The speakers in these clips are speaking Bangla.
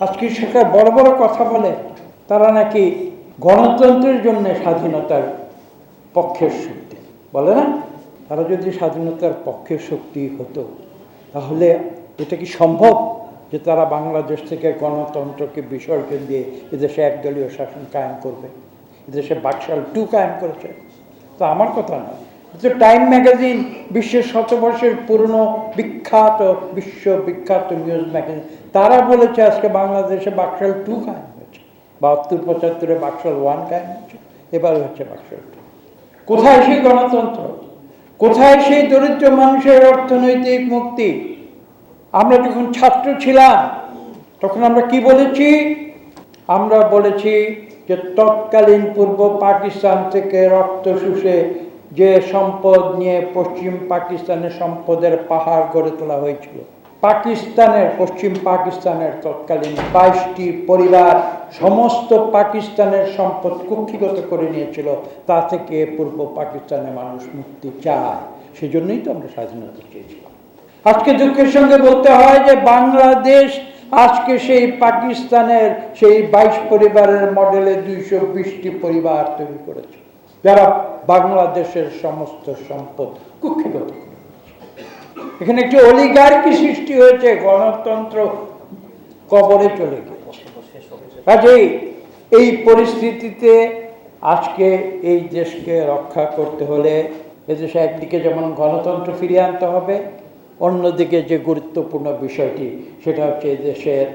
আজকে সরকার বড় বড় কথা বলে, তারা নাকি গণতন্ত্রের জন্য স্বাধীনতার পক্ষের শক্তি। বলে না? তারা যদি স্বাধীনতার পক্ষের শক্তি হতো, তাহলে এটা কি সম্ভব যে তারা বাংলাদেশ থেকে গণতন্ত্রকে বিসর্জন দিয়ে এদেশে একদলীয় শাসন কায়েম করবে? এদেশে বাকশাল টু কায়েম করেছে। তো আমার কথা নয় তো টাইম ম্যাগাজিন বিশ্বের শতবর্ষের পুরনো বিখ্যাত বিশ্ব বিখ্যাত নিউজ ম্যাগাজিন তারা বলেছে আজকে বাংলাদেশে বাকশাল টু কায়েম হয়েছে। বাহাত্তর, পঁচাত্তরে বাকশাল ওয়ান কায়েম হয়েছে। এবার হচ্ছে বাকশাল টু। কোথায় সেই গণতন্ত্র? কোথায় সেই দরিদ্র মানুষের অর্থনৈতিক মুক্তি? আমরা যখন ছাত্র ছিলাম, তখন আমরা কি বলেছি? আমরা বলেছি যে তৎকালীন পূর্ব পাকিস্তান থেকে রক্ত শুষে যে সম্পদ নিয়ে পশ্চিম পাকিস্তানের সম্পদের পাহাড় গড়ে তোলা হয়েছিল পাকিস্তানের, পশ্চিম পাকিস্তানের তৎকালীন বাইশটি পরিবার সমস্ত পাকিস্তানের সম্পদ কুক্ষিগত করে নিয়েছিল। তা থেকে পূর্ব পাকিস্তানের মানুষ মুক্তি চায়। সেজন্যই তো আমরা স্বাধীনতা চেয়েছিলাম। আজকে দুঃখের সঙ্গে বলতে হয় যে বাংলাদেশ আজকে সেই পাকিস্তানের সেই বাইশ পরিবারের মডেলে দুইশো বিশটি পরিবার তৈরি করেছে, যারা বাংলাদেশের সমস্ত সম্পদ কুক্ষিগত করে এখানে একটি অলিগার্কি সৃষ্টি হয়েছে, গণতন্ত্র কবরে চলে গেছে কাজেই এই পরিস্থিতিতে আজকে এই দেশকে রক্ষা করতে হলে এদেশে একদিকে যেমন গণতন্ত্র ফিরিয়ে আনতে হবে, অন্যদিকে যে গুরুত্বপূর্ণ বিষয়টি, সেটা হচ্ছে দেশের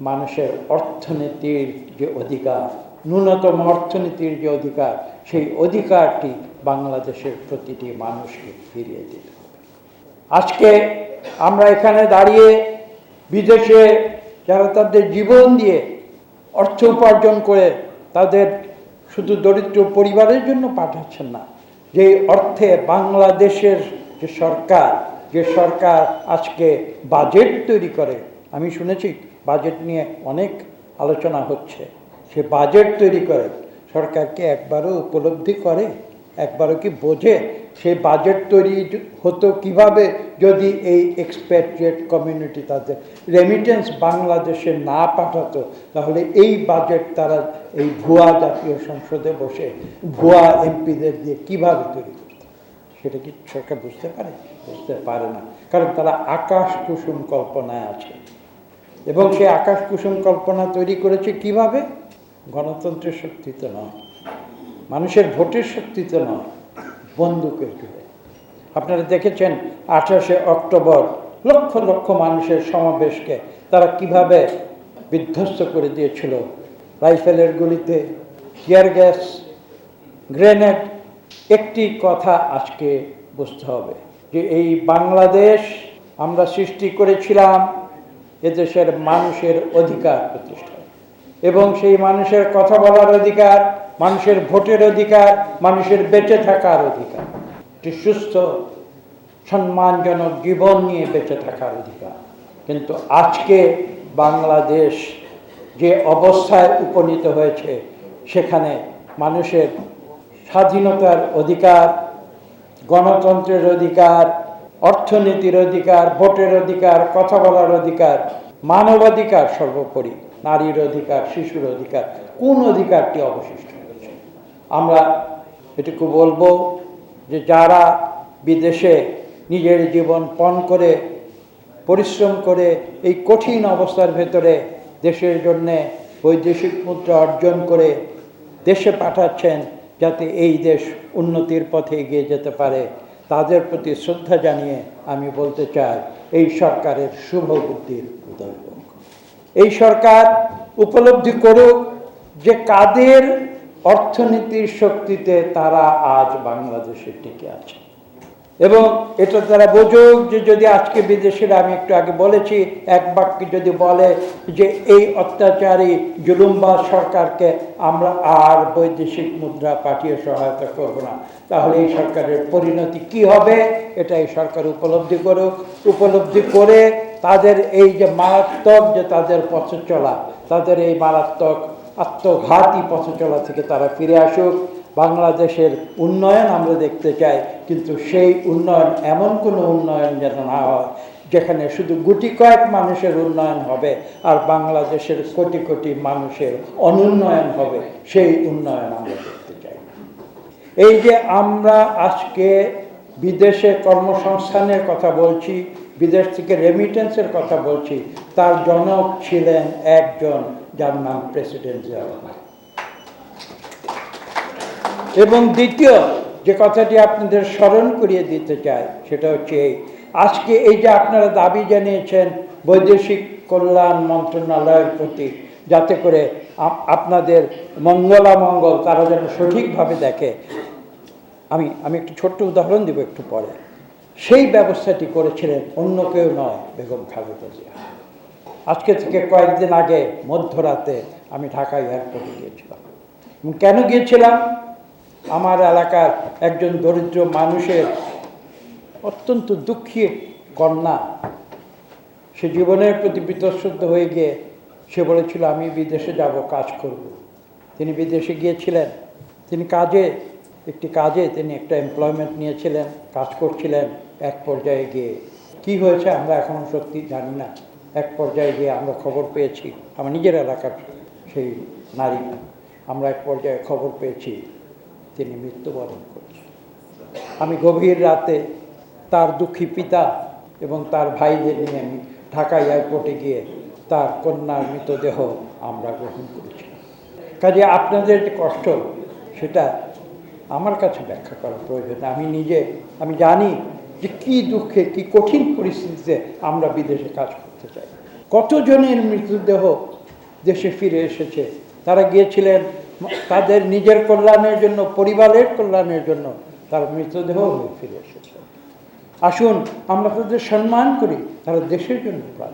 মানুষের অর্থনীতির যে অধিকার, ন্যূনতম অর্থনীতির যে অধিকার, সেই অধিকারটি বাংলাদেশের প্রতিটি মানুষকে ফিরিয়ে দিতে আজকে আমরা এখানে দাঁড়িয়ে বিদেশে যারা তাদের জীবন দিয়ে অর্থ উপার্জন করে তাদের শুধু দরিদ্র পরিবারের জন্য পাঠাচ্ছেন না, যে অর্থে বাংলাদেশের যে সরকার যে সরকার আজকে বাজেট তৈরি করে, আমি শুনেছি বাজেট নিয়ে অনেক আলোচনা হচ্ছে, সে বাজেট তৈরি করে, সরকারকে একবারও উপলব্ধি করে, একবারও কি বোঝে সেই বাজেট তৈরি হতো কীভাবে যদি এই এক্সপ্যাট্রিয়েট কমিউনিটি তাদের রেমিটেন্স বাংলাদেশে না পাঠাতো, তাহলে এই বাজেট তারা এই ভুয়া জাতীয় সংসদে বসে ভুয়া এমপিদের দিয়ে কীভাবে তৈরি করতো? সেটা কি সরকার বুঝতে পারে? বুঝতে পারে না। কারণ তারা আকাশ কুসুম কল্পনায় আছে। এবং সেই আকাশ কুসুম কল্পনা তৈরি করেছে কীভাবে? গণতন্ত্রের শক্তিতে নয়। মানুষের ভোটের শক্তিতে নয়। বন্দুকের জোরে আপনারা দেখেছেন আঠাশে অক্টোবর লক্ষ লক্ষ মানুষের সমাবেশকে তারা কীভাবে বিধ্বস্ত করে দিয়েছিল। রাইফেলের গুলিতে টিয়ার গ্যাস, গ্রেনেড, একটি কথা আজকে বুঝতে হবে যে এই বাংলাদেশ আমরা সৃষ্টি করেছিলাম এদেশের মানুষের অধিকার প্রতিষ্ঠা এবং সেই মানুষের কথা বলার অধিকার মানুষের ভোটের অধিকার, মানুষের বেঁচে থাকার অধিকার। একটি সুস্থ, সম্মানজনক জীবন নিয়ে বেঁচে থাকার অধিকার। কিন্তু আজকে বাংলাদেশ যে অবস্থায় উপনীত হয়েছে, সেখানে মানুষের স্বাধীনতার অধিকার, গণতন্ত্রের অধিকার, অর্থনীতির অধিকার, ভোটের অধিকার, কথা বলার অধিকার, মানবাধিকার সর্বোপরি, নারীর অধিকার, শিশুর অধিকার, কোন অধিকারটি অবশিষ্ট? আমরা এটুকু বলব যে যারা বিদেশে নিজের জীবন পণ করে, পরিশ্রম করে এই কঠিন অবস্থার ভেতরে দেশের জন্যে বৈদেশিক মুদ্রা অর্জন করে দেশে পাঠাচ্ছেন যাতে এই দেশ উন্নতির পথে এগিয়ে যেতে পারে, তাদের প্রতি শ্রদ্ধা জানিয়ে আমি বলতে চাই, এই সরকারের শুভ বুদ্ধির উদয় হোক। এই সরকার উপলব্ধি করুক যে কাদের অর্থনীতির শক্তিতে তারা আজ বাংলাদেশে টিকে আছে। এবং এটা তারা বোঝুক যে যদি আজকে বিদেশিরা, আমি একটু আগে বলেছি, এক বাক্যে যদি বলে যে এই অত্যাচারী জুলুমবাজ সরকারকে আমরা আর বৈদেশিক মুদ্রা পাঠিয়ে সহায়তা করব না। তাহলে এই সরকারের পরিণতি কি হবে? এটা এই সরকার উপলব্ধি করুক। উপলব্ধি করে তাদের এই যে মারাত্মক যে তাদের পথে চলা, তাদের এই মারাত্মক আত্মঘাতী পথ চলা থেকে তারা ফিরে আসুক। বাংলাদেশের উন্নয়ন আমরা দেখতে চাই, কিন্তু সেই উন্নয়ন, এমন কোনো উন্নয়ন যেন না হয়, যেখানে শুধু গুটি কয়েক মানুষের উন্নয়ন হবে আর বাংলাদেশের কোটি কোটি মানুষের অনুন্নয়ন হবে, সেই উন্নয়ন আমরা দেখতে চাই। এই যে আমরা আজকে বিদেশে কর্মসংস্থানের কথা বলছি বিদেশ থেকে রেমিটেন্সের কথা বলছি। তার জনক ছিলেন একজন যার নাম প্রেসিডেন্ট জিয়া এবং দ্বিতীয় যে কথাটি আপনাদের স্মরণ করিয়ে দিতে চাই, সেটা হচ্ছে এই। আজকে এই যে আপনারা দাবি জানিয়েছেন বৈদেশিক কল্যাণ মন্ত্রণালয়ের প্রতি, যাতে করে আপ- আপনাদের মঙ্গলামঙ্গল তারা যেন সঠিকভাবে দেখে। আমি আমি একটু ছোট্ট উদাহরণ দিব একটু পরে। সেই ব্যবস্থাটি করেছিলেন অন্য কেউ নয় বেগম খালেদা জিয়া। আজকে থেকে কয়েকদিন আগে মধ্যরাতে আমি ঢাকা এয়ারপোর্টে গিয়েছিলাম। কেন গিয়েছিলাম? আমার এলাকার একজন দরিদ্র মানুষের অত্যন্ত দুঃখী কন্যা, সে জীবনের প্রতি বিতশ্রদ্ধ হয়ে গিয়ে সে বলেছিল, আমি বিদেশে যাব, কাজ করব। তিনি বিদেশে গিয়েছিলেন। তিনি কাজে একটি কাজে তিনি একটা এমপ্লয়মেন্ট নিয়েছিলেন, কাজ করছিলেন এক পর্যায়ে গিয়ে। কি হয়েছে আমরা এখনও সত্যি জানি না। এক পর্যায়ে গিয়ে আমরা খবর পেয়েছি, আমার নিজের এলাকার সেই নারী। আমরা এক পর্যায়ে খবর পেয়েছি, তিনি মৃত্যুবরণ করেছেন। আমি গভীর রাতে তার দুঃখী পিতা এবং তার ভাইদের নিয়ে আমি ঢাকা এয়ারপোর্টে গিয়ে তার কন্যার মৃতদেহ আমরা গ্রহণ করেছি কাজে আপনাদের যে কষ্ট, সেটা আমার কাছে ব্যাখ্যা করা প্রয়োজন আমি নিজে, আমি জানি যে কী দুঃখে, কি কঠিন পরিস্থিতিতে আমরা বিদেশে কাজ করতে চাই। কতজনের মৃতদেহ দেশে ফিরে এসেছে? তারা গিয়েছিলেন তাদের নিজের কল্যাণের জন্য, পরিবারের কল্যাণের জন্য, তার মৃতদেহ ফিরে এসেছে। আসুন, আমরা তাদের সম্মান করি, তারা দেশের জন্য প্রাণ।